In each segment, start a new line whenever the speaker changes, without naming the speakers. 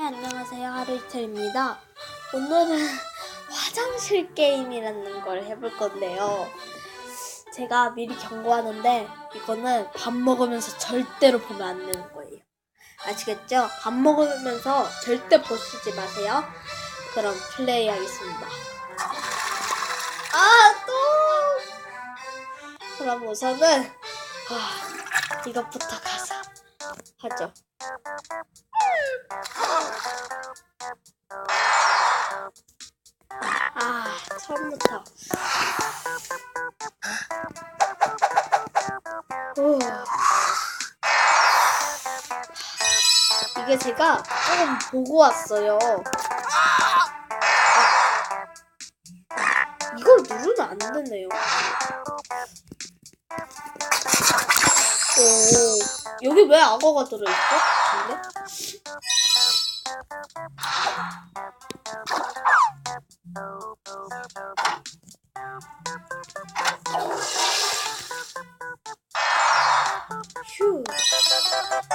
네, 안녕하세요. 하루이틀입니다. 오늘은 화장실 게임이라는 걸 해볼 건데요. 제가 미리 경고하는데 이거는 밥 먹으면서 절대로 보면 안 되는 거예요. 아시겠죠? 밥 먹으면서 절대 보시지 마세요. 그럼 플레이 하겠습니다. 아, 또! 그럼 우선은 아, 이것부터 가서 하죠. 처음부터. 오. 이게 제가 조금 보고 왔어요. 아, 이걸 누르면 안 되네요. 오, 여기 왜 악어가 들어있죠? 근데?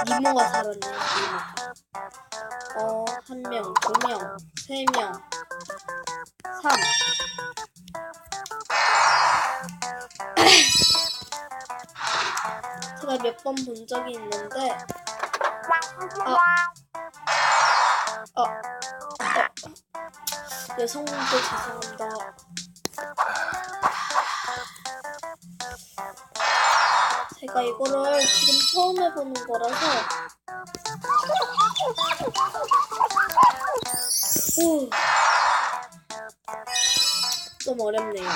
니모가 살았네, 니모가. 어, 한 명, 두 명, 세 명, 삼. 제가 몇 번 본 적이 있는데, 어, 어, 어, 여성분들 죄송합니다. 제가 이거를 지금 처음 해보는 거라서 후. 좀 어렵네요.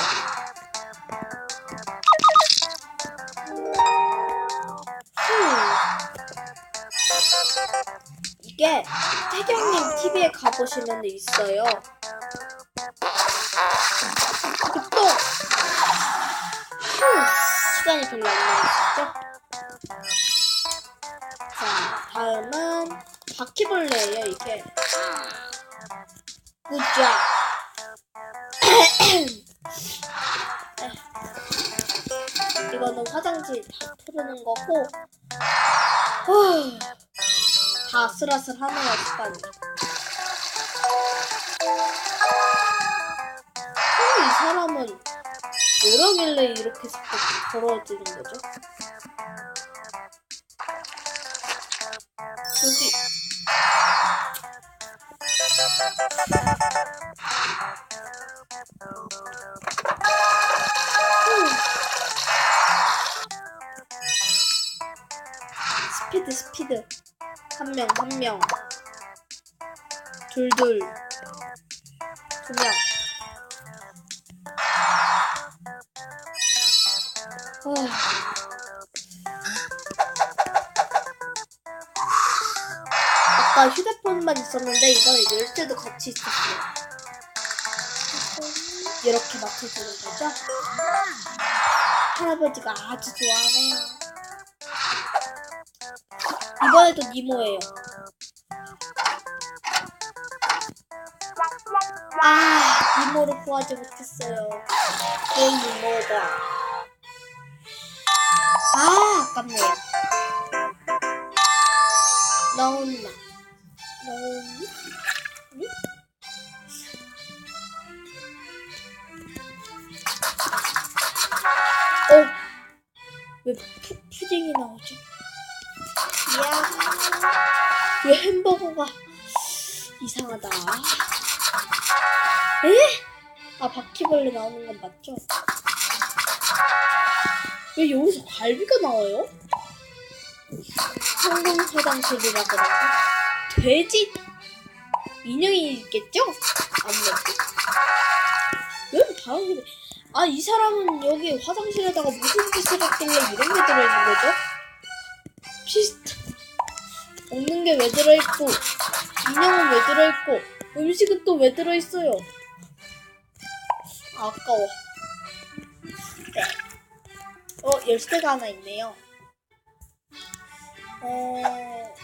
후. 이게 태경님 TV에 가보시면 있어요. 이게 또 휴. 시간이 별로 안 남았죠? 자, 다음은 바퀴벌레예요, 이게. 굿잡. 이거는 화장지 다 푸르는 거고, 후, 다 아슬아슬 하네요, 시간이. 어, 이 사람은 뭐라길래 이렇게 벌어지는 거죠? 여기. 스피드 스피드. 한 명 한 명. 둘둘 아까 휴대폰만 있었는데 이번에 열쇠도 같이 있었어요. 이렇게 맞춰주는 거죠? 할아버지가 아주 좋아하네요. 이번에도 니모예요. 아, 니모를 구하지 못했어요. 게임 니모다. 아, 아깝네요. 나온니? 니? 어? 왜 푸, 푸딩이 나오죠? 이야. 왜 햄버거가 이상하다. 에? 아, 바퀴벌레 나오는 건 맞죠? 왜 여기서 갈비가 나와요? 성공 화장실이라 그런가? 돼지 인형이 있겠죠? 아무래도. 왜 바로 아, 이 사람은 여기 화장실에다가 무슨 짓을 했길래 이런 게 들어있는 거죠? 피스트. 먹는 게 왜 들어있고, 인형은 왜 들어있고, 음식은 또 왜 들어있어요? 아, 아까워. 네. 어, 열쇠가 하나 있네요. 어,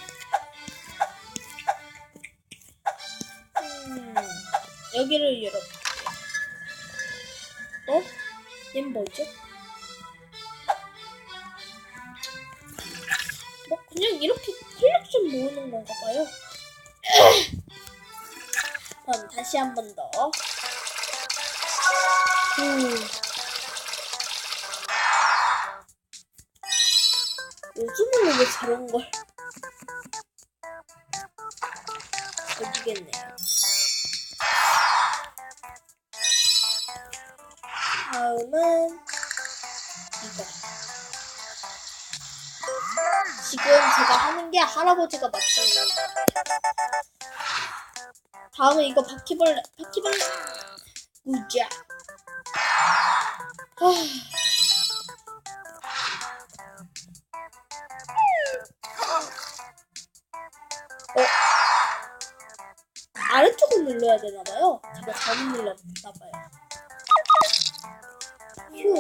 음, 여기를 열어볼게요. 어? 얜 뭐죠? 뭐 그냥 이렇게 컬렉션 모으는 건가 봐요. 그럼 다시 한 번 더. 음. 요즘은 왜 저런 걸? 모르겠네요. 다음은 이거. 지금 제가 하는 게 할아버지가 맞추는 거. 다음은 이거 바퀴벌레, 바퀴벌레. 우자. 아. 어? 아래쪽을 눌러야 되나봐요. 제가 잘못 눌렀나봐요. 휴.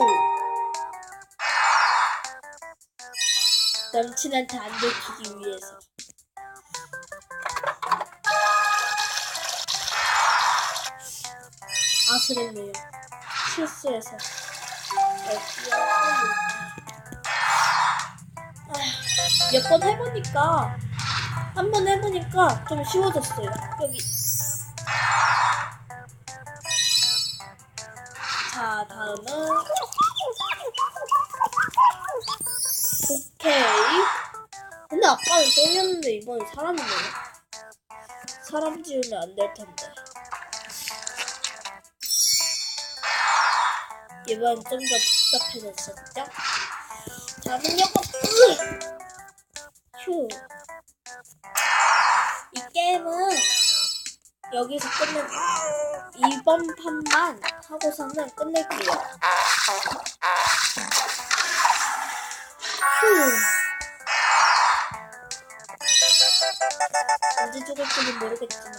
남친한테 안 들키기 위해서. 아슬했네요. 실수해서. 몇 번 해보니까 한 번 해보니까 좀 쉬워졌어요. 여기. 자, 다음은 오케이. 근데 아까는 똥이었는데 이번엔 사람이네. 사람 지우면 안 될 텐데. 이번 좀 더 복잡해졌어, 그죠? 다음은 요거. 으! 휴. 이 게임은 여기서 끝내 이번 판만 하고서는 끝낼게요. 휴. 언제 죽을지는 모르겠지만.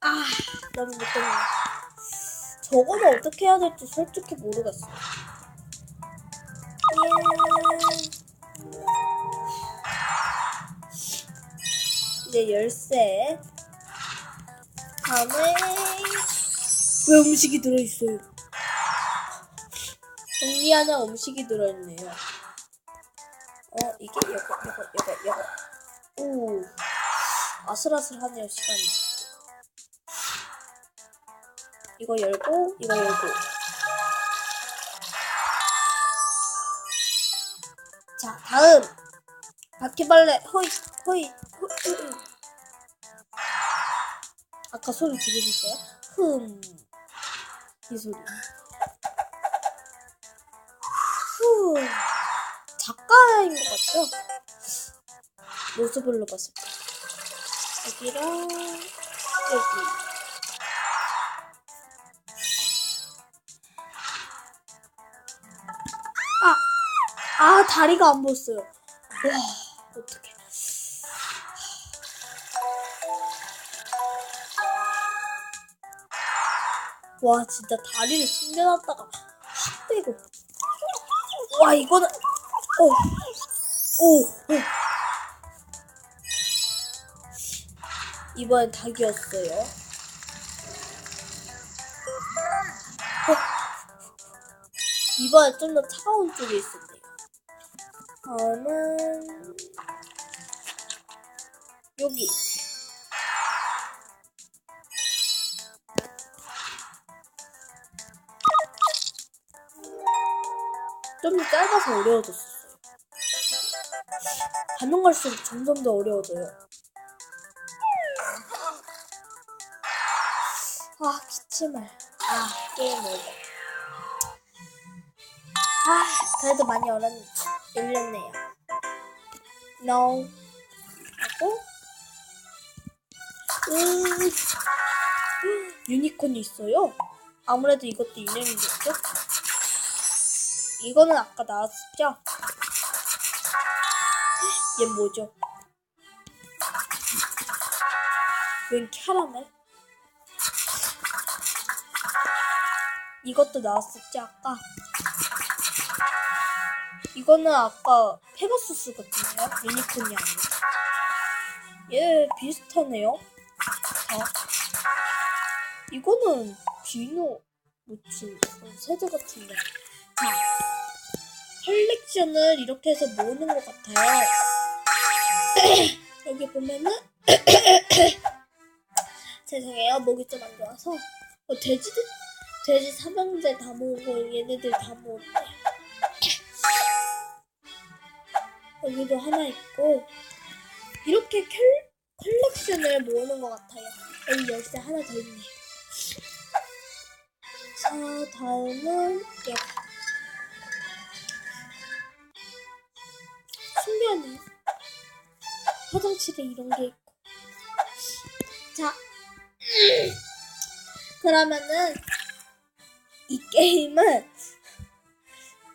아, 너무 못했네. 저거는 어떻게 해야 될지 솔직히 모르겠어. 이제 열쇠. 다음에 왜 음식이 들어있어요? 정리하는 음식이 들어있네요. 어 이게 요거 요거 요거 요거. 오 아슬아슬하네요 시간이. 이거 열고 이거 열고. 자 다음 바퀴벌레 호이 호이 호이 아까 소리 들으셨어요? 흠. 이 소리. 후. 작가인 것 같죠? 모습을로 봤을 때. 여기랑 여기. 아, 아 다리가 안 보였어요. 와, 어떡해. 와 진짜 다리를 숨겨놨다가 확 빼고 와 이거는 오오 오. 이번엔 닭이었어요 어. 이번엔 좀 더 차가운 쪽에 있었네요 다음은 여기 좀 짧아서 어려워졌어요. 가면 갈수록 점점 더 어려워져요. 아, 기침을. 아, 게임 오버. 아, 그래도 많이 열렸네요. No. 하고, 음, 유니콘이 있어요. 아무래도 이것도 인형이겠죠? 이거는 아까 나왔었죠? 얘 뭐죠? 웬 캐러멜? 이것도 나왔었지 아까? 이거는 아까 페가수스 같은데요? 유니콘이 아니고 얘 비슷하네요 다 이거는 비누 묻힌 그런 세제 같은데 자 컬렉션을 이렇게 해서 모으는 것 같아요. 여기 보면은 죄송해요. 목이 좀 안 좋아서. 어, 돼지들 돼지 삼형제 다 모으고 얘네들 다 모을게 여기도 하나 있고 이렇게 컬, 컬렉션을 모으는 것 같아요. 여기 열쇠 하나 더 있네. 자 다음은 여기 화장실에 이런 게 있고 자 그러면은 이 게임은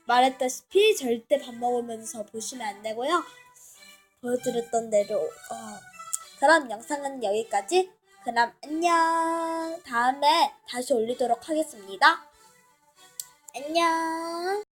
말했다시피 절대 밥 먹으면서 보시면 안 되고요. 보여드렸던 대로 어, 그럼 영상은 여기까지. 그럼 안녕. 다음에 다시 올리도록 하겠습니다. 안녕.